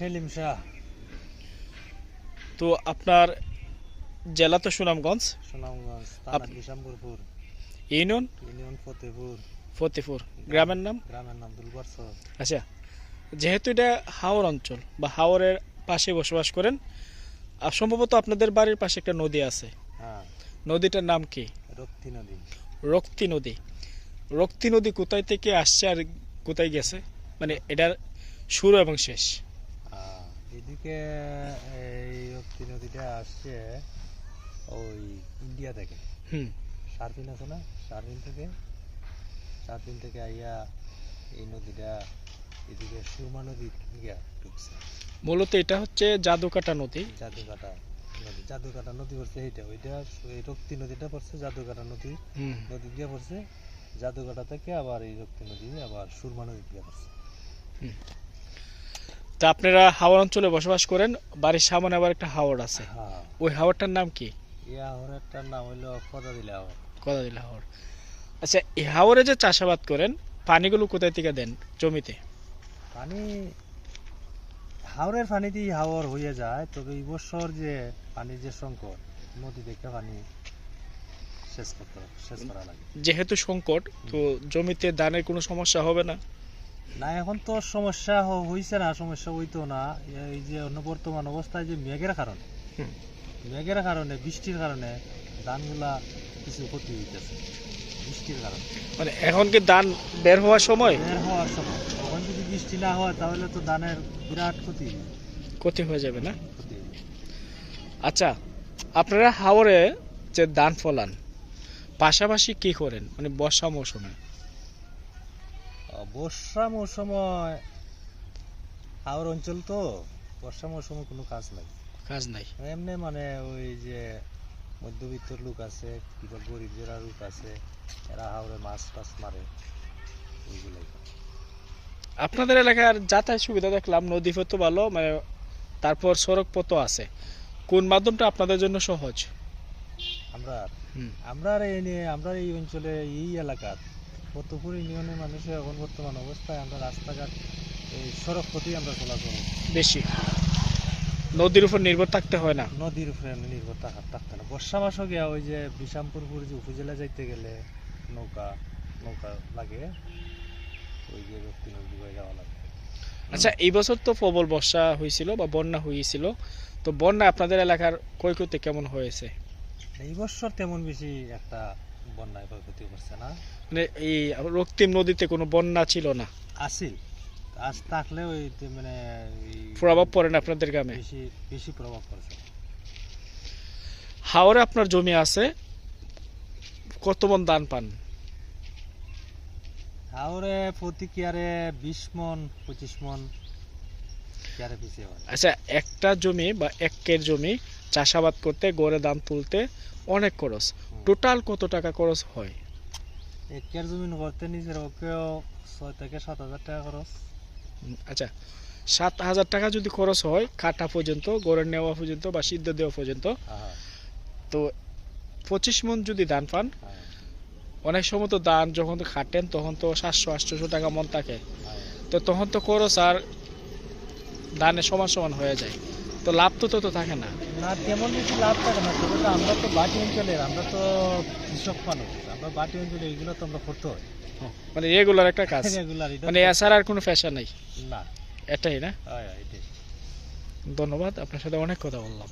সেলিম শাহ তো আপনার জেলা তো সুনামগঞ্জ? সুনামগঞ্জ থানা বিশাম্বরপুর ইউনিয়ন? ইউনিয়ন ফতেপুর। ফতেপুর। গ্রামের নাম? গ্রামের নাম দুলবারসর আচ্ছা যেহেতু এটা হাওর অঞ্চল বা হাওরের পাশে বসবাস করেন আর সম্ভবত আপনাদের বাড়ির পাশে একটা নদী আছে। হ্যাঁ। নদীটার নাম কি? রক্তি নদী। রক্তি নদী। রক্তি নদী কোথায় থেকে আসছে আর কোথায় গেছে? মানে এটার শুরু এবং শেষ। এদিকে এই রক্তি নদীটা আসছে ওই ইন্ডিয়া থেকে। হুম। সারদিন আছে না? সারদিন থেকে। সারদিন থেকে আইয়া এই নদীটা এদিকে সুরমা নদী গিয়া ঢুকছে। মূলত এটা হচ্ছে জাদুকাটা নদী। জাদুকাটা নদী। জাদুকাটা নদী পড়ছে এইটা। ওইটা এই রক্তি নদীটা পড়ছে জাদুকাটা নদী। নদী দিয়ে পড়ছে। জাদুকাটা থেকে আবার এই রক্তি নদী আবার সুরমা নদী দিয়ে পড়ছে। তা আপনারা হাওর অঞ্চলে বসবাস করেন বাড়ির সামনে আবার একটা হাওড় আছে। হ্যাঁ। ওই হাওরটার নাম কি? হরেরটার নাম হইল কদা দিলে আবার কথা দিলা হাওর। আচ্ছা এই হাওরে যে চাষাবাদ করেন পানিগুলো কোথায় থেকে দেন জমিতে? পানি হাওরের পানি দিয়ে হাওর হয়ে যায় তবে এই বছর যে পানির যে সংকট নদী দেখে পানি শেষ করতে শেষ করা লাগে। যেহেতু সংকট তো জমিতে ধানের কোনো সমস্যা হবে না? না এখন তো সমস্যা হইছে না সমস্যা হইতো না। এই যে অন্য বর্তমান অবস্থায় যে মেঘের কারণে মেঘের কারণে বৃষ্টির কারণে ধানগুলা কিছু ক্ষতি হইতেছে বৃষ্টির কারণে। মানে এখন কি ধান বের হওয়ার সময়? বের হওয়ার সময়। এখন যদি বৃষ্টি না হয় তাহলে তো ধানের বিরাট ক্ষতি। ক্ষতি হয়ে যাবে না? আচ্ছা আপনারা হাওরে যে ধান ফলান পাশাপাশি কি করেন? মানে বর্ষা মৌসুমে? বর্ষা মৌসুময় হাওর অঞ্চল তো বর্ষা মৌসুমে কোনো কাজ নাই। কাজ নাই। এমনি মানে ওই যে মধ্যবিত্ত লোক আছে কিংবা গরিব যারা লোক আছে এরা হাওড়ে মাছ টাছ মারে ওইগুলাই। আপনাদের এলাকার যাতায়াত সুবিধা দেখলাম নদী পথ ভালো মানে তারপর সড়ক পথ আছে। কোন মাধ্যমটা আপনাদের জন্য সহজ? আমরা। আমরা এই নিয়ে আমরা এই অঞ্চলে এই এলাকার ফতপুর ইউনিয়নের মানুষের এখন বর্তমান অবস্থায় আমরা রাস্তাঘাট এই সড়ক পথেই আমরা চলাচল বেশি। নদীর উপর নির্ভর থাকতে হয় না। নদীর উপরে নির্ভর থাকা থাকতে না। বর্ষা মাসও গিয়া ওই যে বিশামপুরপুর যে উপজেলা যাইতে গেলে নৌকা নৌকা লাগে ওই যে ব্যক্তি নদী বয়ে যাওয়া লাগে। আচ্ছা এই বছর তো প্রবল বর্ষা হয়েছিল বা বন্যা হয়েছিল। তো বন্যা আপনাদের এলাকার ক্ষয়ক্ষতি কেমন হয়েছে? এই বছর তেমন বেশি একটা বন্যায় ক্ষয়ক্ষতি করছে না। মানে এই রক্তিম নদীতে কোনো বন্যা ছিল না? আসিল আজ থাকলে ওই মানে প্রভাব পড়ে না আপনাদের গ্রামে? বেশি বেশি প্রভাব পড়ছে। হাওরে আপনার জমি আছে কত মন ধান পান? হাওড়ে প্রতি কিয়ারে বিশ মন পঁচিশ মন আচ্ছা একটা জমি বা একের জমি চাষাবাদ করতে গড়ে দাম তুলতে অনেক খরচ। টোটাল কত টাকা খরচ হয়? একের জমিন করতে নিজের ওকেও ছয় থেকে সাত হাজার টাকা খরচ। আচ্ছা সাত হাজার টাকা যদি খরচ হয় কাটা পর্যন্ত গড়ে নেওয়া পর্যন্ত বা সিদ্ধ দেওয়া পর্যন্ত হ্যাঁ, তো পঁচিশ মন যদি ধান পান হ্যাঁ, অনেক সময় তো ধান যখন খাটেন তখন তো সাতশো আটশোশো টাকা মন থাকে। হ্যাঁ। তো তখন তো খরচ আর ধানের সমান সমান হয়ে যায়। তো লাভ তো তো থাকে না। না তেমন কিছু লাভ থাকে না তবে তো আমরা তো বাটি অঞ্চলের আমরা তো কৃষক মানুষ আমরা বাটি অঞ্চলে এগুলো তো আমরা করতে হয়। মানে রেগুলার একটা কাজ। মানে এছাড়া আর কোনো পেশা নেই। না। এটাই না? ধন্যবাদ আপনার সাথে অনেক কথা বললাম।